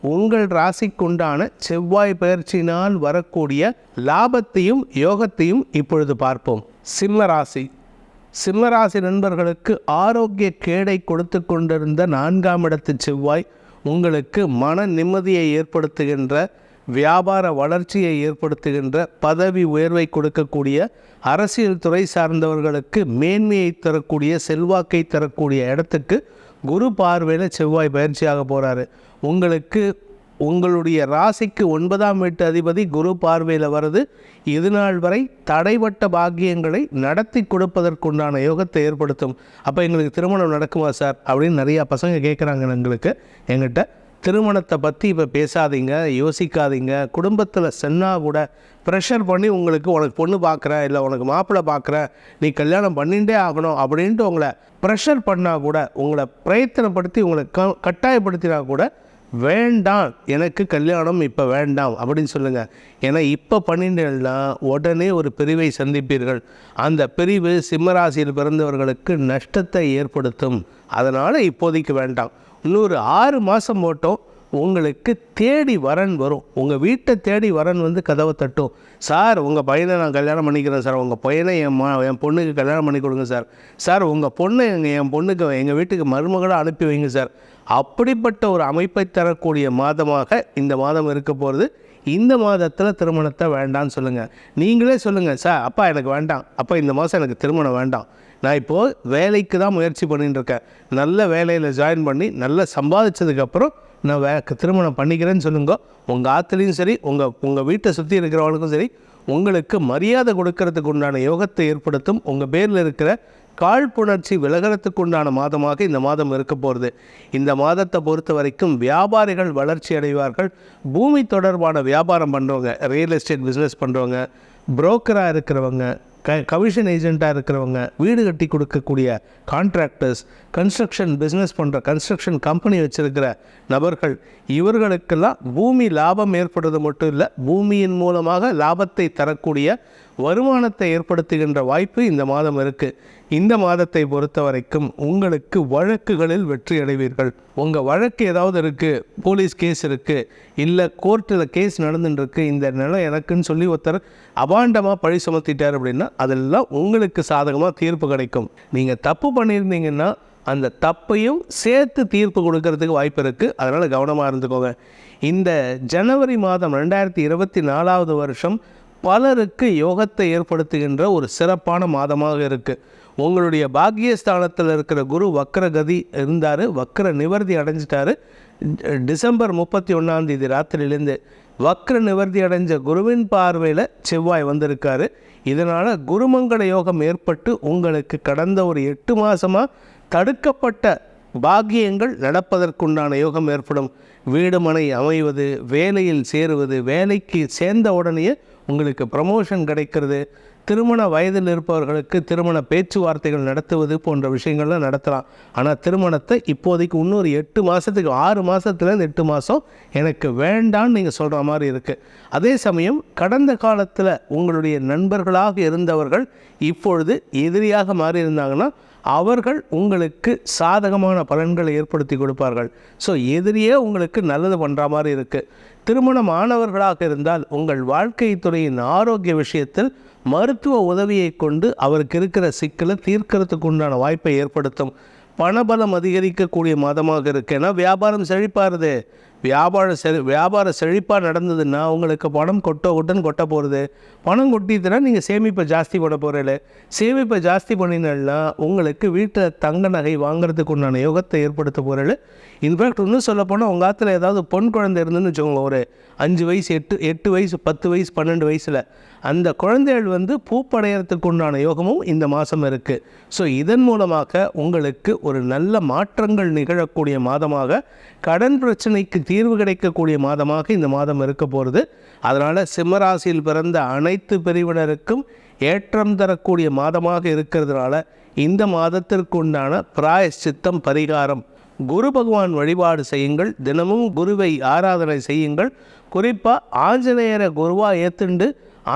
உங்கள் ராசிக்குண்டான செவ்வாய் பயிற்சியினால் வரக்கூடிய லாபத்தையும் யோகத்தையும் இப்பொழுது பார்ப்போம். சிம்ம ராசி. சிம்மராசி நண்பர்களுக்கு ஆரோக்கிய கேடை கொடுத்து கொண்டிருந்த நான்காம் இடத்து செவ்வாய் உங்களுக்கு மன நிம்மதியை ஏற்படுத்துகின்ற வியாபார வளர்ச்சியை ஏற்படுத்துகின்ற பதவி உயர்வை கொடுக்கக்கூடிய அரசியல் துறை சார்ந்தவர்களுக்கு மேன்மையை தரக்கூடிய செல்வாக்கை தரக்கூடிய இடத்துக்கு குரு பார்வையில் செவ்வாய் பயிற்சியாக போகிறாரு உங்களுக்கு உங்களுடைய ராசிக்கு ஒன்பதாம் வீட்டு அதிபதி குரு பார்வையில் வருது இது நாள் வரை தடைப்பட்ட பாக்கியங்களை நடத்தி கொடுப்பதற்குண்டான யோகத்தை ஏற்படுத்தும். அப்போ எங்களுக்கு திருமணம் நடக்குமா சார்? அப்படின்னு நிறையா பசங்க கேட்குறாங்க எங்களுக்கு எங்கிட்ட திருமணத்தை பற்றி இப்போ பேசாதீங்க யோசிக்காதீங்க. குடும்பத்தில் சொன்னால் கூட ப்ரெஷர் பண்ணி உங்களுக்கு உனக்கு பொண்ணு பார்க்குறேன் இல்லை உனக்கு மாப்பிள்ளை பார்க்குறேன் நீ கல்யாணம் பண்ணிகிட்டே ஆகணும் அப்படின்ட்டு உங்களை ப்ரெஷர் பண்ணால் கூட உங்களை பிரயத்தனப்படுத்தி உங்களை க கட்டாயப்படுத்தினா கூட வேண்டாம் எனக்கு கல்யாணம் இப்போ வேண்டாம் அப்படின்னு சொல்லுங்கள் ஏன்னா இப்போ பண்ணிட்டேன்னா உடனே ஒரு பிரிவை சந்திப்பீர்கள். அந்த பிரிவு சிம்மராசியில் பிறந்தவர்களுக்கு நஷ்டத்தை ஏற்படுத்தும். அதனால் இப்போதைக்கு வேண்டாம். இன்னொரு ஆறு மாதம் போட்டோம் உங்களுக்கு தேடி வரன் வரும். உங்கள் வீட்டை தேடி வரன் வந்து கதவை தட்டும். சார் உங்கள் பையனை நான் கல்யாணம் பண்ணிக்கிறேன் சார். உங்கள் பையனை என் மா என் பொண்ணுக்கு கல்யாணம் பண்ணி கொடுங்க சார். சார் உங்கள் பொண்ணை எங்கள் என் பொண்ணுக்கு எங்கள் வீட்டுக்கு மருமகளாக அனுப்பி வைங்க சார். அப்படிப்பட்ட ஒரு அமைப்பை தரக்கூடிய மாதமாக இந்த மாதம் இருக்க போகிறது இந்த மாதத்தில் திருமணத்தை வேண்டாம்னு சொல்லுங்கள் நீங்களே சொல்லுங்கள் சார் அப்பா எனக்கு வேண்டாம். அப்பா இந்த மாதம் எனக்கு திருமணம் வேண்டாம். நான் இப்போது வேலைக்கு தான் முயற்சி பண்ணிட்டு இருக்கேன். நல்ல வேலையில் ஜாயின் பண்ணி நல்லா சம்பாதிச்சதுக்கப்புறம் நான் வே திருமணம் பண்ணிக்கிறேன்னு சொல்லுங்க. உங்கள் ஆற்றுலையும் சரி உங்கள் உங்கள் வீட்டை சுற்றி இருக்கிறவங்களுக்கும் சரி உங்களுக்கு மரியாதை கொடுக்கறதுக்கு உண்டான யோகத்தை ஏற்படுத்தும் உங்கள் பேரில் இருக்கிற காழ்ப்புணர்ச்சி விலகிறதுக்கு உண்டான மாதமாக இந்த மாதம் இருக்க போகிறது இந்த மாதத்தை பொறுத்த வரைக்கும் வியாபாரிகள் வளர்ச்சி அடைவார்கள். பூமி தொடர்பான வியாபாரம் பண்ணுறவங்க ரியல் எஸ்டேட் பிஸ்னஸ் பண்ணுறவங்க புரோக்கராக இருக்கிறவங்க க கமிஷன் ஏஜெண்ட்டாக இருக்கிறவங்க வீடு கட்டி கொடுக்கக்கூடிய கான்ட்ராக்டர்ஸ் கன்ஸ்ட்ரக்ஷன் பிஸ்னஸ் பண்ணுற கன்ஸ்ட்ரக்ஷன் கம்பெனி வச்சுருக்கிற நபர்கள் இவர்களுக்கெல்லாம் பூமி லாபம் ஏற்படுறது மட்டும் இல்லை பூமியின் மூலமாக லாபத்தை தரக்கூடிய வருமானத்தை ஏற்படுத்துகின்ற வாய்ப்பு இந்த மாதம் இருக்குது இந்த மாதத்தை பொறுத்த வரைக்கும் உங்களுக்கு வழக்குகளில் வெற்றி அடைவீர்கள். உங்கள் வழக்கு ஏதாவது இருக்குது போலீஸ் கேஸ் இருக்குது இல்லை கோர்ட்டில் கேஸ் நடந்துட்டுருக்கு இந்த நிலம் எனக்குன்னு சொல்லி ஒருத்தர் அபாண்டமாக பழி சுமத்திட்டார் அப்படின்னா அதெல்லாம் உங்களுக்கு சாதகமாக தீர்ப்பு கிடைக்கும். நீங்கள் தப்பு பண்ணியிருந்தீங்கன்னா அந்த தப்பையும் சேர்த்து தீர்ப்பு கொடுக்கறதுக்கு வாய்ப்பு இருக்குது அதனால் கவனமாக இருந்துக்கோங்க. இந்த ஜனவரி மாதம் ரெண்டாயிரத்தி இருபத்தி நாலாவது வருஷம் பலருக்கு யோகத்தை ஏற்படுத்துகின்ற ஒரு சிறப்பான மாதமாக இருக்குது உங்களுடைய பாக்கியஸ்தானத்தில் இருக்கிற குரு வக்கரகதி இருந்தார். வக்கர நிவர்த்தி அடைஞ்சிட்டாரு. டிசம்பர் முப்பத்தி ஒன்றாம் தேதி ராத்திரியிலேருந்து வக்ர நிவர்த்தி அடைஞ்ச குருவின் பார்வையில் செவ்வாய் வந்திருக்காரு. இதனால் குருமங்கள யோகம் ஏற்பட்டு உங்களுக்கு கடந்த ஒரு எட்டு மாதமாக தடுக்கப்பட்ட பாக்கியங்கள் நடப்பதற்குண்டான யோகம் ஏற்படும். வீடு மனை அமைவது வேலையில் சேருவது வேலைக்கு சேர்ந்த உடனேயே உங்களுக்கு ப்ரமோஷன் கிடைக்கிறது. திருமண வயதில் இருப்பவர்களுக்கு திருமண பேச்சுவார்த்தைகள் நடத்துவது போன்ற விஷயங்கள்லாம் நடத்தலாம். ஆனால் திருமணத்தை இப்போதைக்கு இன்னொரு எட்டு மாதத்துக்கு ஆறு மாதத்துலேருந்து எட்டு மாதம் எனக்கு வேண்டான்னு நீங்கள் சொல்கிற மாதிரி இருக்குது அதே சமயம் கடந்த காலத்தில் உங்களுடைய நண்பர்களாக இருந்தவர்கள் இப்பொழுது எதிரியாக மாறி இருந்தாங்கன்னா அவர்கள் உங்களுக்கு சாதகமான பலன்களை ஏற்படுத்தி கொடுப்பார்கள். ஸோ எதிரியே உங்களுக்கு நல்லது பண்ணுற மாதிரி இருக்குது திருமணம் ஆனவர்களாக இருந்தால் உங்கள் வாழ்க்கை துறையின் ஆரோக்கிய விஷயத்தில் மருத்துவ உதவியை கொண்டு அவருக்கு இருக்கிற சிக்கலை தீர்க்கறதுக்கு உண்டான வாய்ப்பை ஏற்படுத்தும். பணபலம் அதிகரிக்கக்கூடிய மாதமாக இருக்கு. ஏன்னா வியாபாரம் செழிப்பாருது. வியாபார செழி வியாபார செழிப்பாக நடந்ததுன்னா உங்களுக்கு பணம் கொட்ட கொட்டன்னு கொட்ட போகிறது பணம் கொட்டிதுன்னா நீங்கள் சேமிப்பை ஜாஸ்தி பண்ண போகிறீங்கள சேமிப்பை ஜாஸ்தி பண்ணினா உங்களுக்கு வீட்டில் தங்க நகை வாங்குறதுக்கு உண்டான யோகத்தை ஏற்படுத்த போகிறீங்க இன்ஃபேக்ட் இன்னும் சொல்லப்போனால் உங்கள் ஆற்றுல ஏதாவது பொன் குழந்தை இருந்துன்னு வச்சுக்கோங்க ஒரு அஞ்சு வயசு எட்டு எட்டு வயசு பத்து வயசு பன்னெண்டு வயசில். அந்த குழந்தைகள் வந்து பூப்படையறதுக்கு உண்டான யோகமும் இந்த மாதம் இருக்குது ஸோ இதன் மூலமாக உங்களுக்கு ஒரு நல்ல மாற்றங்கள் நிகழக்கூடிய மாதமாக கடன் பிரச்சனைக்கு தீர்வு கிடைக்கக்கூடிய மாதமாக இந்த மாதம் இருக்க போகிறது அதனால் சிம்மராசியில் பிறந்த அனைத்து பிரிவினருக்கும் ஏற்றம் தரக்கூடிய மாதமாக இருக்கிறதுனால இந்த மாதத்திற்குண்டான பிராயஷ்சித்தம் பரிகாரம் குரு பகவான் வழிபாடு செய்யுங்கள். தினமும் குருவை ஆராதனை செய்யுங்கள். குறிப்பாக ஆஞ்சநேயரை குருவாக ஏத்துண்டு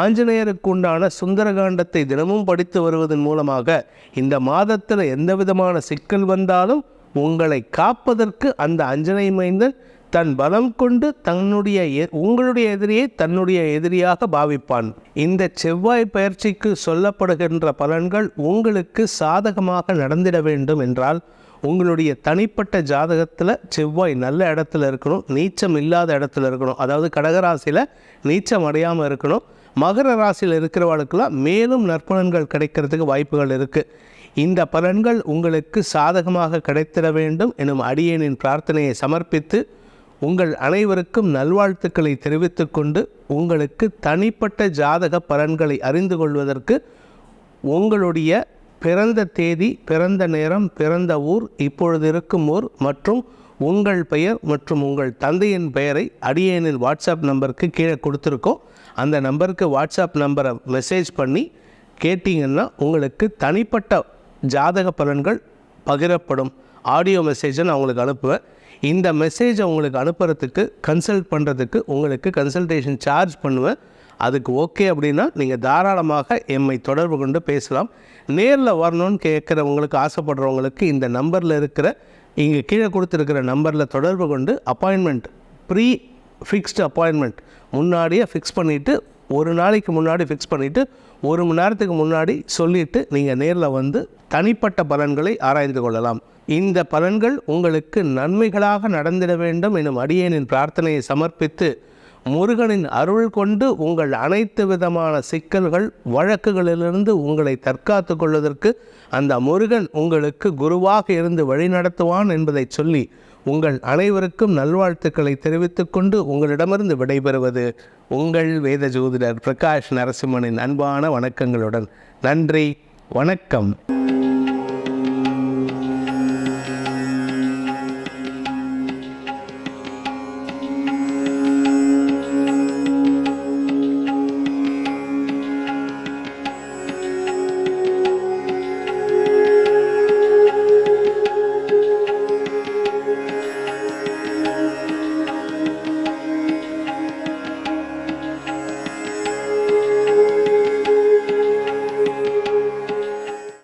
ஆஞ்சநேயருக்கு உண்டான சுந்தரகாண்டத்தை தினமும் படித்து வருவதன் மூலமாக இந்த மாதத்தில் எந்த விதமான சிக்கல் வந்தாலும் உங்களை காப்பதற்கு அந்த அஞ்சனை மைந்தன் தன் பலம் கொண்டு தன்னுடைய எ- உங்களுடைய எதிரியை தன்னுடைய எதிரியாக பாவிப்பான். இந்த செவ்வாய் பயிற்சிக்கு சொல்லப்படுகின்ற பலன்கள் உங்களுக்கு சாதகமாக நடந்திட வேண்டும் என்றால் உங்களுடைய தனிப்பட்ட ஜாதகத்தில் செவ்வாய் நல்ல இடத்துல இருக்கணும் நீச்சம் இல்லாத இடத்துல இருக்கணும். அதாவது கடகராசியில் நீச்சம் அடையாமல் இருக்கணும். மகர ராசியில் இருக்கிறவர்களுக்கெல்லாம் மேலும் நற்பலன்கள் கிடைக்கிறதுக்கு வாய்ப்புகள் இருக்குது இந்த பலன்கள் உங்களுக்கு சாதகமாக கிடைத்திட வேண்டும் எனும் அடியேனின் பிரார்த்தனையை சமர்ப்பித்து உங்கள் அனைவருக்கும் நல்வாழ்த்துக்களை தெரிவித்துக்கொண்டு உங்களுக்கு தனிப்பட்ட ஜாதக பலன்களை அறிந்து கொள்வதற்கு உங்களுடைய பிறந்த தேதி பிறந்த நேரம் பிறந்த ஊர் இப்பொழுது இருக்கும் ஊர் மற்றும் உங்கள் பெயர் மற்றும் உங்கள் தந்தையின் பெயரை அடியேனில் வாட்ஸ்அப் நம்பருக்கு கீழே கொடுத்துருக்கோம். அந்த நம்பருக்கு வாட்ஸ்அப் நம்பரை மெசேஜ் பண்ணி கேட்டிங்கன்னா உங்களுக்கு தனிப்பட்ட ஜாதக பலன்கள் பகிரப்படும். ஆடியோ மெசேஜை நான் உங்களுக்கு அனுப்புவேன். இந்த மெசேஜை உங்களுக்கு அனுப்புறதுக்கு கன்சல்ட் பண்ணுறதுக்கு உங்களுக்கு கன்சல்டேஷன் சார்ஜ் பண்ணுவேன். அதுக்கு ஓகே அப்படின்னா நீங்கள் தாராளமாக எம்மை தொடர்பு கொண்டு பேசலாம். நேரில் வரணும்னு கேட்குறவங்களுக்கு ஆசைப்படுறவங்களுக்கு இந்த நம்பரில் இருக்கிற இங்கே கீழே கொடுத்துருக்கிற நம்பரில் தொடர்பு கொண்டு அப்பாயின்மெண்ட் ப்ரீ ஃபிக்ஸ்டு அப்பாயின்மெண்ட் முன்னாடியே ஃபிக்ஸ் பண்ணிவிட்டு ஒரு நாளைக்கு முன்னாடி ஃபிக்ஸ் பண்ணிவிட்டு ஒரு மணி நேரத்துக்கு முன்னாடி சொல்லிவிட்டு நீங்கள் நேரில் வந்து தனிப்பட்ட பலன்களை ஆராய்ந்து கொள்ளலாம். இந்த பலன்கள் உங்களுக்கு நன்மைகளாக நடந்திட வேண்டும் எனும் அடியேனின் பிரார்த்தனையை சமர்ப்பித்து முருகனின் அருள் கொண்டு உங்கள் அனைத்து விதமான சிக்கல்கள் வழக்குகளிலிருந்து உங்களை தற்காத்து கொள்வதற்கு அந்த முருகன் உங்களுக்கு குருவாக இருந்து வழிநடத்துவான் என்பதை சொல்லி உங்கள் அனைவருக்கும் நல்வாழ்த்துக்களை தெரிவித்துக் கொண்டு உங்களிடமிருந்து விடைபெறுவது உங்கள் வேத ஜோதிடர் பிரகாஷ் நரசிம்மனின் அன்பான வணக்கங்களுடன். நன்றி வணக்கம்.